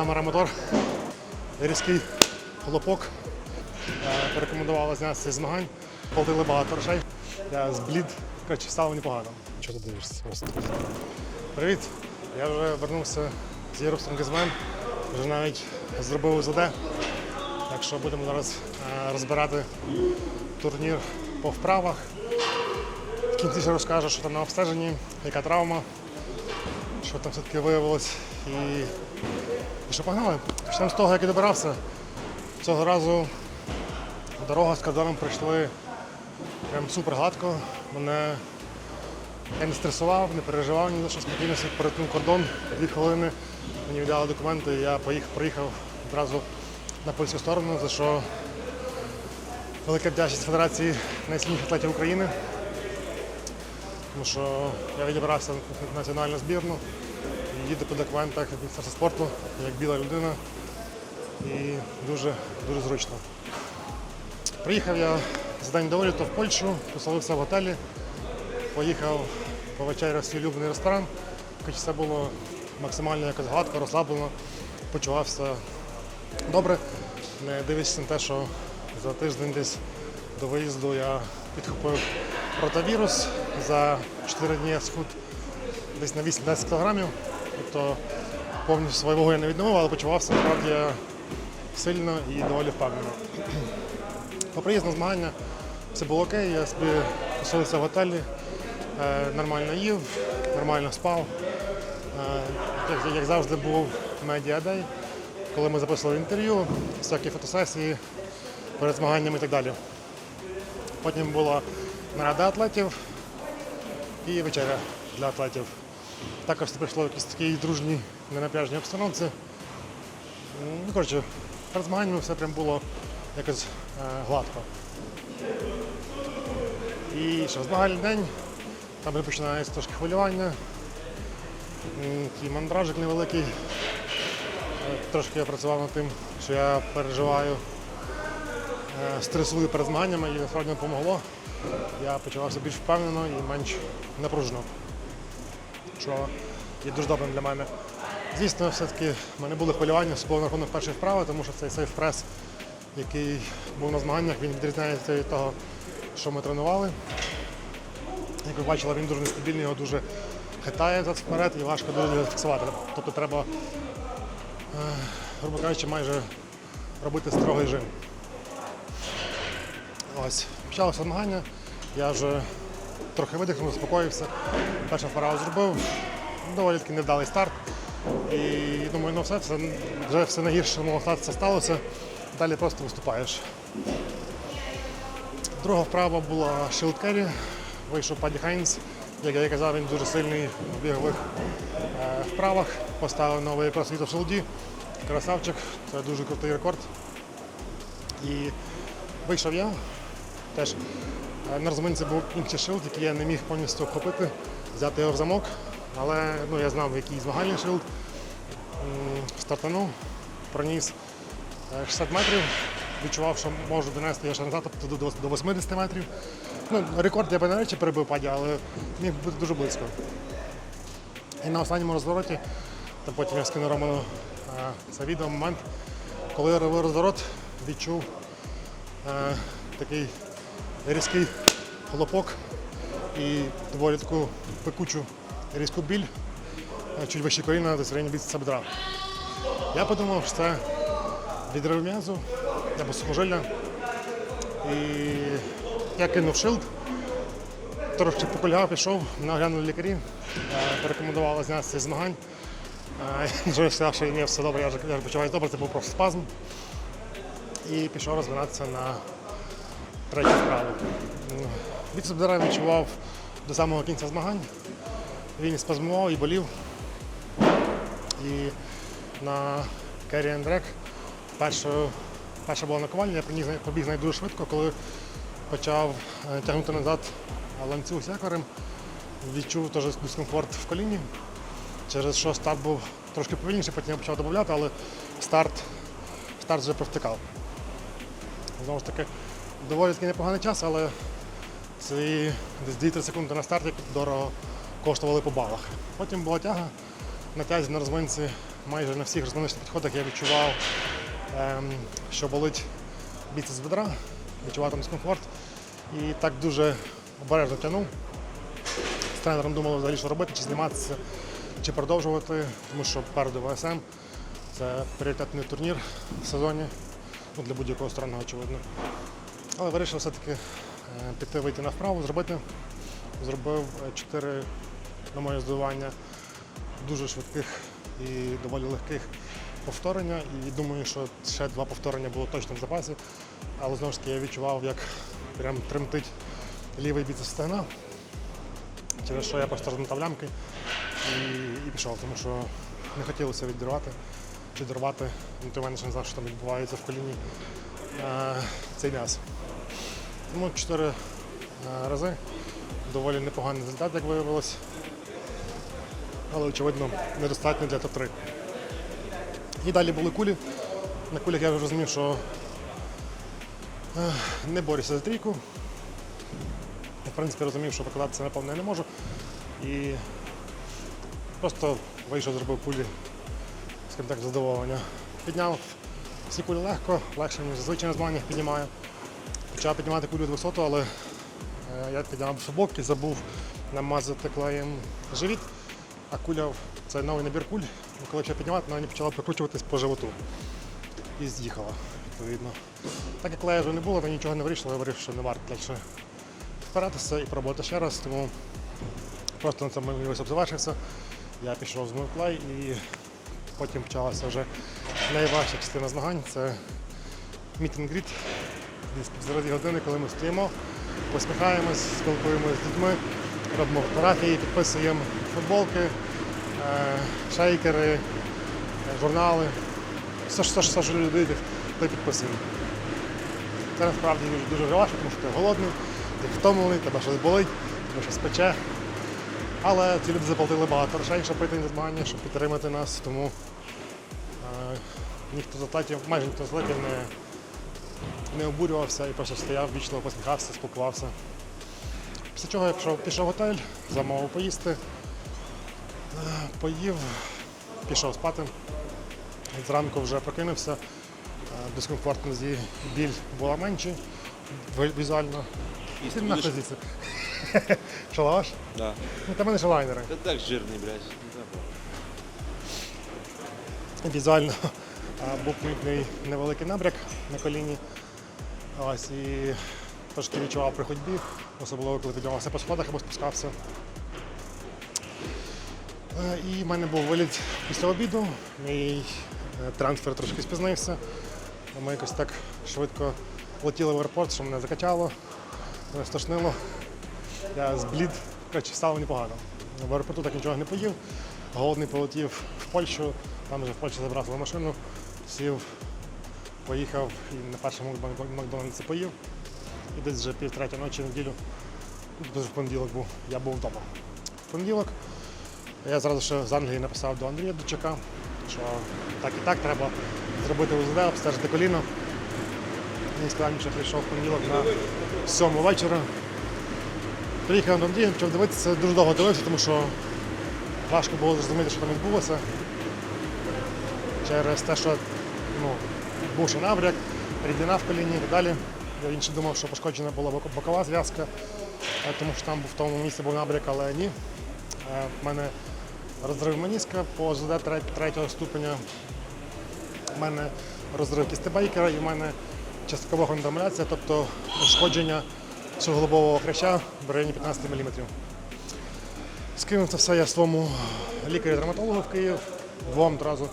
камера, мотор, різкий хлопок. Порекомендували знятися зі змагань. Платили багато грошей. Я зблід, коротше, стало непогано. Чого ти дивишся? Просто. Привіт! Я вже вернувся з Євростронг СМН. Вже навіть зробив УЗД. Так що будемо зараз е, розбирати турнір по вправах. В кінці ще розкажу, що там на обстеженні, яка травма, що там все-таки виявилось. І, і що погнали. Почнемо з того, як я добирався. Цього разу дорога з кордоном пройшли прям супер гладко. Мене я не стресував, не переживав ні за що спокійно собі перетнув кордон. Дві хвилини мені віддали документи, я поїхав, приїхав одразу на польську сторону, за що велика вдячність Федерації найсильніших атлетів України. Тому що я відібрався в національну збірну і їду по документах від Міністерства спорту, як біла людина. І дуже, дуже зручно. Приїхав я за день до виліту в Польщу, поселився в готелі, поїхав повечеряв в свій улюблений ресторан. Хоч все було максимально якось гладко, розслаблено, почувався добре, не дивлячись на те, що за тиждень десь до виїзду я підхопив ротавірус. За 4 дні схуд десь на 8-10 кілограмів. Тобто повністю свою вагу я не відновив, але почувався справді сильно і доволі впевнено. По приїзду на змагання все було окей, я собі поселився в готелі, е, нормально їв, нормально спав. Е, Як, як завжди був медіадей, коли ми записували інтерв'ю, всякі фотосесії перед змаганнями і так далі. Потім була нарада атлетів і вечеря для атлетів. Також це прийшло в якійсь такій дружній, ненапряжній обстановці. Ну, коротше, перед змаганнями все прям було якось е, гладко. І що, змагальний день, там вже починається трошки хвилювання, такий мандражик невеликий. Е, Трошки я працював над тим, що я переживаю, е, стресую перед змаганнями і насправді допомогло. Я почувався більш впевнено і менш напружено, що є дуже добрим для мене. Звісно, все-таки в мене були хвилювання, особливо на рахунок першої вправи, тому що цей сейф-прес, який був на змаганнях, він відрізняється від того, що ми тренували. Як ви бачили, він дуже нестабільний, його дуже хитає вперед і важко дуже фіксувати. Тобто треба, е, грубо кажучи, майже робити строгий жим. Ось, почалося змагання, я вже трохи видихнув, заспокоївся. Перша вправа зробив, доволі таки невдалий старт. І думаю, ну все, все вже все найгірше, що могло статися, сталося. Далі просто виступаєш. Друга вправа була Shield Carry. Вийшов Паді Хайнс. Як я казав, він дуже сильний в бігових е, вправах. Поставив новий світу в шилді. Красавчик, це дуже крутий рекорд. І вийшов я. Теж на розминці був інший шилд, який я не міг повністю вхопити, взяти його в замок. Але ну, я знав, який змагальний шилд. Стартанув, проніс е, 60 метрів. Відчував, що можу донести його ще назад, тобто до до 80 метрів. Ну, рекорд я навряд чи перебив паді, але міг бути дуже близько. І на останньому розвороті, та потім я скину Роману е, це відео момент, коли я робив розворот, відчув е, такий різкий хлопок і доволі таку пекучу різку біль, е, чуть вище коліна, в районі від бедра. Я подумав, що це відрив м'язу або сухожилля. І я кинув шилд, трошки покульгав, пішов, мене оглянули лікарі, е, порекомендували знятися зі змагань. Е, Вже сказав, що ні, все добре, я я вже почуваюся добре, це був просто спазм. І пішов розминатися на третю вправу. Біцеп бедра відчував до самого кінця змагань. Він спазмував і болів. І на and Drag перша, перша була наковальня, я приніс- побіг дуже швидко, коли почав е, тягнути назад ланцюг з якорем, відчув теж дискомфорт в коліні, через що старт був трошки повільніший, потім я почав додати, але старт, старт вже провтикав. Знову ж таки, доволі таки непоганий час, але ці десь 2-3 секунди на старті дорого коштували по балах. Потім була тяга, на тязі на розминці майже на всіх розминочних підходах я відчував, ем, що болить біцепс бедра, відчував там дискомфорт. І так дуже обережно тягнув. З тренером думали взагалі, що робити, чи зніматися, чи продовжувати, тому що попереду ВСМ це пріоритетний турнір в сезоні ну, для будь-якого сторонного, очевидно. Але вирішив все-таки е, піти вийти на вправу, зробити. Зробив е, чотири, на моє здивування, дуже швидких і доволі легких повторення. І думаю, що ще два повторення було точно в запасі. Але знову ж таки я відчував, як прям тремтить лівий біцепс стегна. Через що я просто розмотав лямки і, і пішов, тому що не хотілося відірвати чи дорвати. То мене ще не знав, що там відбувається в коліні е, цей м'яз. Тому чотири е, рази. Доволі непоганий результат, як виявилось. Але, очевидно, недостатньо для топ-3. І далі були кулі. На кулях я вже розумів, що е, не борюся за трійку. В принципі, розумів, що покладатися напевно я не можу. І просто вийшов, зробив кулі, скажімо так, задоволення. Підняв всі кулі легко, легше, ніж зазвичай на змаганнях піднімаю. Почав піднімати кулю 200, але е, я підняв шибок і забув намазати клеєм живіт, а куля це новий набір куль. І коли почав піднімати, вона почала прикручуватись по животу. І з'їхала, відповідно. Так як клея вже не було, то нічого не вирішило, я вирішив, що не варто далі впиратися і пробувати ще раз, тому просто на цьому виступ завершився. Я пішов змив клей і потім почалася вже найважча частина змагань. Це мітингріт. Десь півтори години, коли ми стоїмо, посміхаємось, спілкуємося з людьми, робимо фотографії, підписуємо футболки, е, шейкери, е, журнали. Все, що- все, що люди то підписуємо. Це насправді дуже, дуже важко, тому що ти голодний, ти втомлений, тебе щось болить, тебе щось пече. Але ці люди заплатили багато грошей, щоб прийти на змагання, щоб підтримати нас, тому е, ніхто з атлетів, майже ніхто з атлетів не, не обурювався і просто стояв, вічливо посміхався, спілкувався. Після чого я пішов, пішов в готель, замовив поїсти, е, поїв, пішов спати. Зранку вже прокинувся, е, дискомфорт на нозі, біль була менше візуально. Ти будеш? нахуй звідси. Шалаш? Да. Ну, та мене ж лайнери. Та так жирний, блядь. Візуально був помітний невеликий набряк на коліні. Ось, і трошки відчував при ходьбі, особливо коли піднімався по сходах або спускався. Е, І в мене був виліт після обіду. Мій е, трансфер трошки спізнився. Ми якось так швидко летіли в аеропорт, що мене закачало, мене стошнило. Я зблід, коротше, стало непогано. В аеропорту так нічого не поїв. Голодний полетів в Польщу, там вже в Польщі забрав машину, сів, поїхав і на першому Макдональдсі поїв. І десь вже пів третя ночі неділю, в понеділок був, я був вдома. В понеділок я зразу ще з Англії написав до Андрія Дучака, що так і так треба зробити УЗД, обстежити коліно. Він сказав, що прийшов в понеділок на сьому вечора. Приїхав на Андрій, почав дивитися, дуже довго дивився, тому що важко було зрозуміти, що там відбулося. Через те, що ну, був ще набряк, рідина в коліні і так далі. Я інше думав, що пошкоджена була бокова зв'язка, е, тому що там в тому місці був набряк, але ні. Е, В мене розрив меніска по ЗД тре- третього ступеня. У мене розрив кістебейкера і в мене часткова кондамуляція, тобто ушкодження суглобового хряща в районі 15 мм. Скинув це все я своєму лікарю-дерматологу в Київ, двом одразу.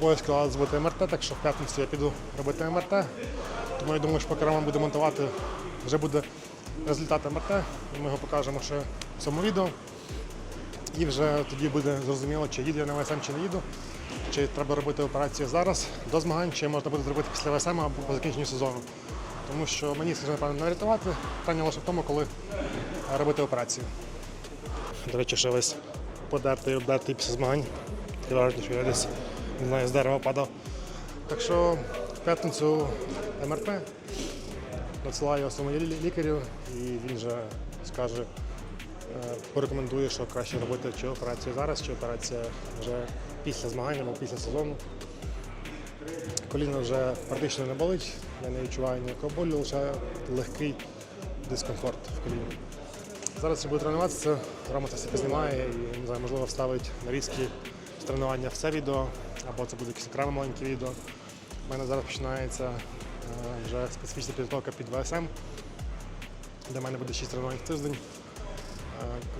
Сказали зробити МРТ, так що в п'ятницю я піду робити МРТ. Тому я думаю, що поки Роман буде монтувати, вже буде результат МРТ, ми його покажемо ще в цьому відео. І вже тоді буде зрозуміло, чи їду я на ВСМ, чи не їду, чи треба робити операцію зараз до змагань, чи можна буде зробити після ВСМ або по закінченню сезону. Тому що мені, скажімо, напевно, не врятувати. Питання лише в тому, коли робити операцію. До речі, ще весь подертий, обдертий після змагань. Враження, що я десь не знаю, з дерева падав. Так що в п'ятницю МРТ надсилаю своєму лікарю, і він вже скаже, е, порекомендує, що краще робити чи операцію зараз, чи операція вже після змагань або після сезону. Коліно вже практично не болить, я не відчуваю ніякого болю, лише легкий дискомфорт в коліні. Зараз я буду тренуватися, Рома це все познімає і не знаю, можливо вставить нарізки з тренування в це відео, або це буде якесь окреме маленьке відео. У мене зараз починається е, вже специфічна підготовка під ВСМ, в мене буде 6 тренувань в тиждень.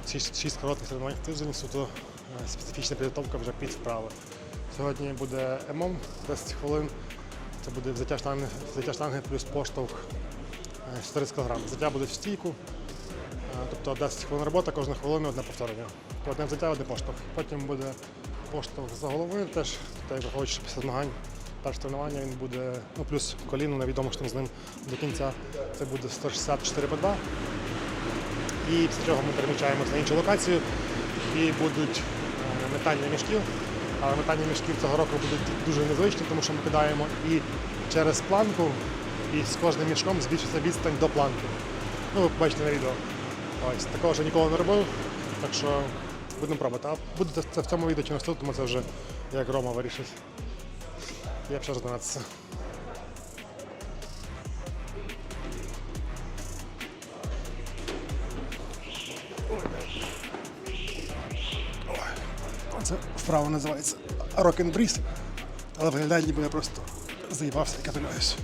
6, коротких тренувань в тиждень, суто е, специфічна підготовка вже під вправи. Сьогодні буде ЕМОМ 10 хвилин. Це буде взяття штанги, взяття штанги плюс поштовх е, 400 кг. Взяття буде в стійку, е, тобто 10 хвилин робота, кожну хвилину одне повторення. То Одне взяття, одне поштовх. Потім буде поштовх за головою теж, як виходить, після змагань. Перше тренування він буде, ну плюс коліно, невідомо, що там з ним до кінця. Це буде 164 по 2. І після цього ми переміщаємося на іншу локацію і будуть е, метання мішків. Але метання мішків цього року будуть дуже незвичні, тому що ми кидаємо і через планку, і з кожним мішком збільшиться відстань до планки. Ну, ви побачите на відео. Ось, такого ще ніколи не робив, так що будемо пробувати. А буде це в цьому відео чи наступному, це вже як Рома вирішить. Я б ще розбиратися. Це вправо називається рок-н-бріз, але виглядає, ніби я просто заїбався і катуляюсь.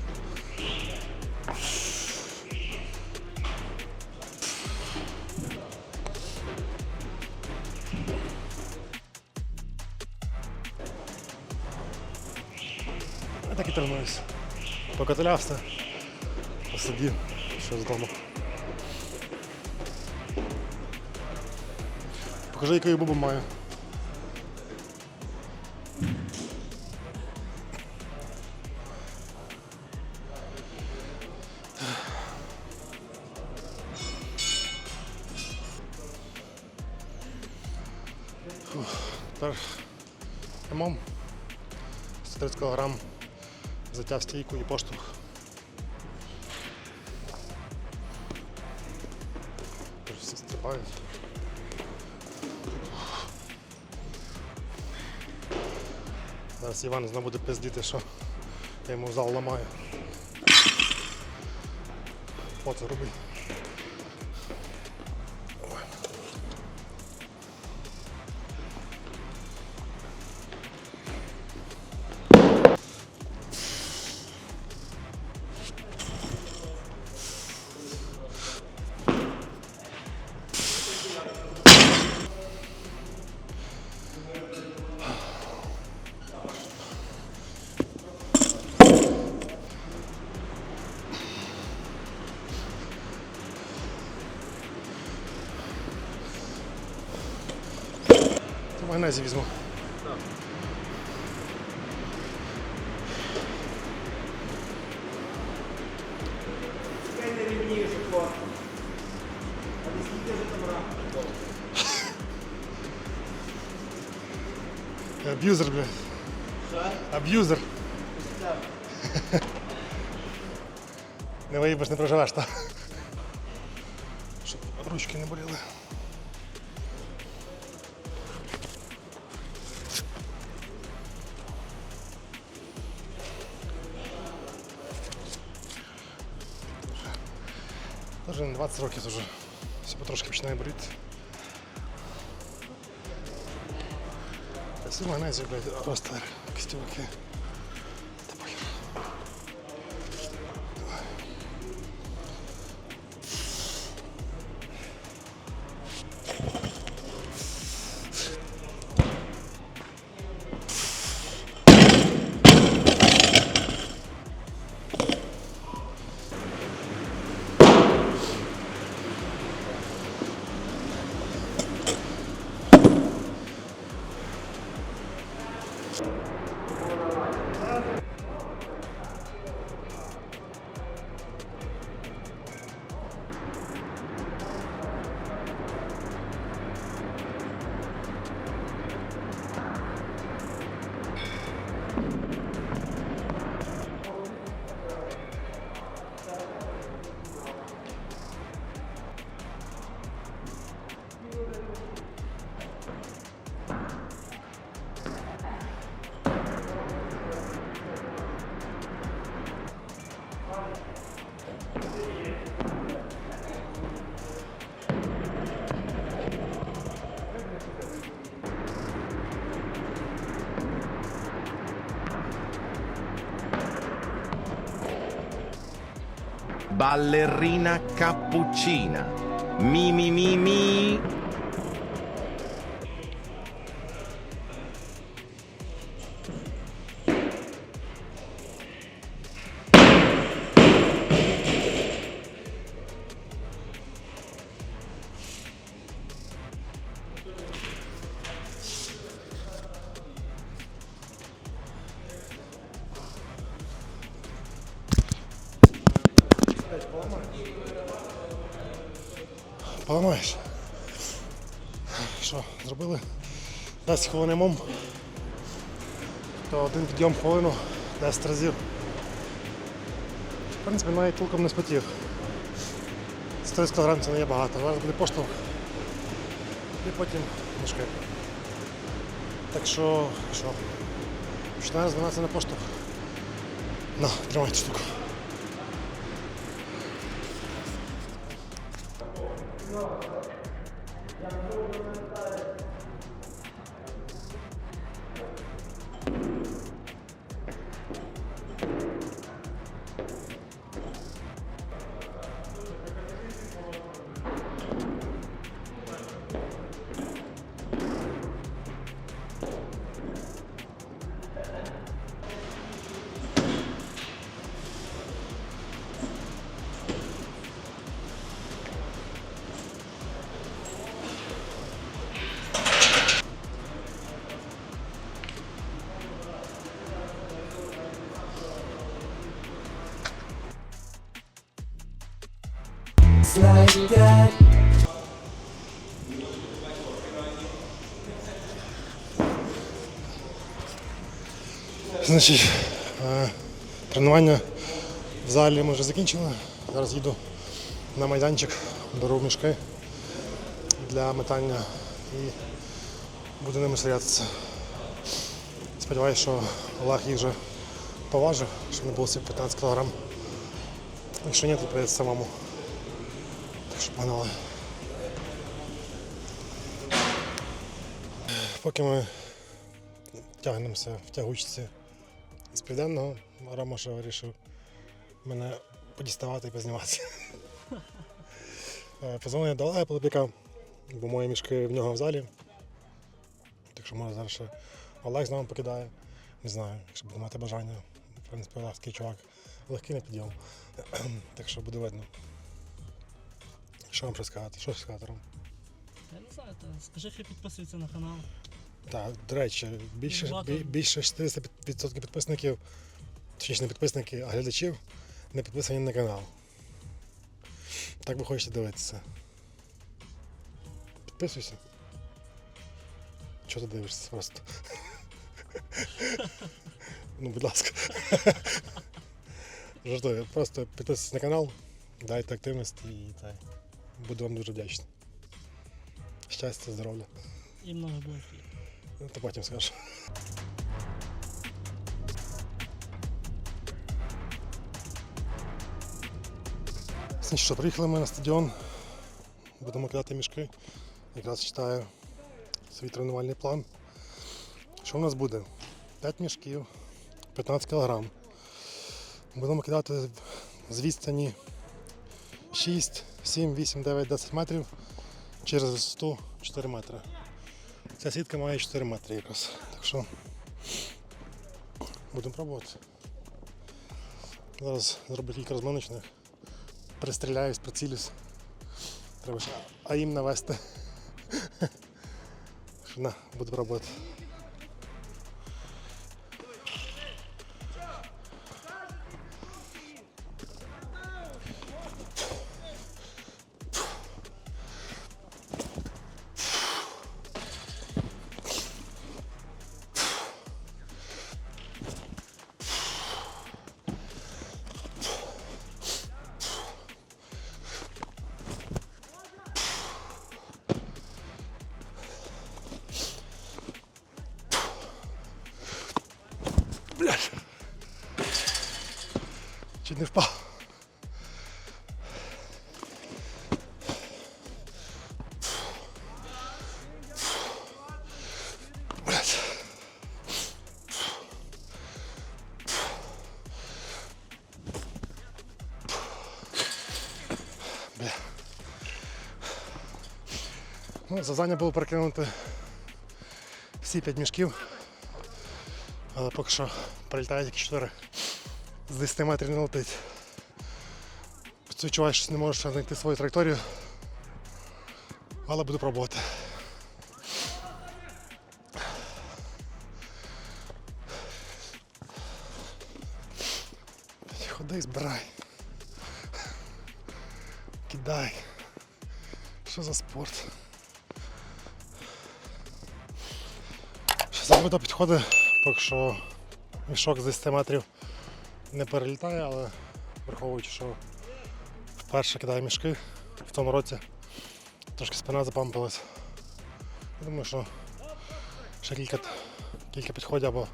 Тренуюсь. Покатулявся, посидів, що з дому. Покажи, яку я бубу маю. Тепер МОМ 130 кг в стійку і поштовх. Всі стрибають. Зараз Іван знову буде пиздіти, що я йому зал ламаю. Фото роби. Магнезі візьму. Аб'юзер, блядь. Аб'юзер. Не виїбаш, не проживеш, так? Щоб ручки не боліли. Даже не 20 років вже. Все потрошки починає боліти. Всі магнезію, блядь, просто кістівки. Ballerina cappuccina. Mi mi mi mi. Поламаєш. Що, зробили 10 хвилин мом. То один підйом хвилину 10 разів. В принципі, навіть толком не спотів. 130 кг це не є багато. Зараз буде поштовх. І потім мішки. Так що, що? Починаю здаватися на поштовх. На, тримайте штуку. Lord. Значить, е, тренування в залі ми вже закінчили. Зараз їду на майданчик, беру мішки для метання і буду ними стрілятися. Сподіваюся, що Олег їх вже поважив, щоб не було всіх 15 кг. Якщо ні, то прийдеться самому. Так. Поки ми тягнемося в тягучці з південного, Ромаша вирішив мене подіставати і познімати. Е, Позвонив до Олега Полопіка, бо мої мішки в нього в залі. Так що може зараз ще Олег з нами покидає. Не знаю, якщо буде мати бажання. В принципі, Олег такий чувак легкий на підйом. Так що буде видно. Що вам ще сказати? Що сказати, Ром? Я не знаю, та скажи, хай підписується на канал. Так, до речі, більше, Багато- бі- більше 60% підписників, точніше не підписників, а глядачів не підписані на канал. Так ви хочете дивитися. Підписуйся. Чого ти дивишся просто? ну, будь ласка. Жартую, просто підписуйтесь на канал, дайте активність і так. Буду вам дуже вдячний. Щастя, здоров'я. І много блоків. Ну, То потім скажу. Що, приїхали ми на стадіон. Будемо кидати мішки. Якраз читаю свій тренувальний план. Що в нас буде? 5 мішків, 15 кг. Будемо кидати з відстані 6, 7, 8, 9, 10 метрів через висоту 4 метри. Ця сітка має 4 метри якраз. Так що будемо пробувати. Зараз зроблю кілька розминочних. Пристріляюсь, прицілюсь. Треба ще АІМ навести. На, буду пробувати. не впав. Ну, Завдання було перекинути всі 5 мішків, але поки що прилітають як 4 з 10 метрів не летить. Ти відчуваєш, що не можеш знайти свою траєкторію. Але буду пробувати. Ходи, збирай. Кидай. Що за спорт? Зараз до підходи, поки що мішок з 10 метрів не перелітає, але враховуючи, що вперше кидаю мішки в тому році, трошки спина запампилась. Я Думаю, що ще кілька, кілька підходів або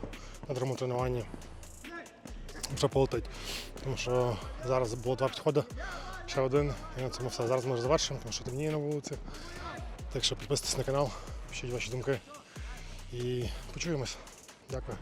на другому тренуванні вже полетить. Тому що зараз було два підходи, ще один, і на цьому все. Зараз ми вже завершимо, тому що темніє на вулиці. Так що підписуйтесь на канал, пишіть ваші думки і почуємось. Дякую.